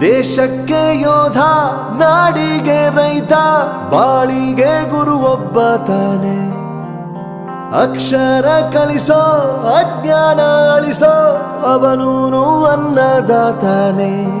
ದೇಶಕ್ಕೆ ಯೋಧ ನಾಡಿಗೆ ರೈತ ಬಾಳಿಗೆ ಗುರು ಒಬ್ಬ ತಾನೆ. ಅಕ್ಷರ ಕಲಿಸೋ ಅಜ್ಞಾನ ಅಳಿಸೋ ಅವನೂನು ಅನ್ನದಾತಾನೆ.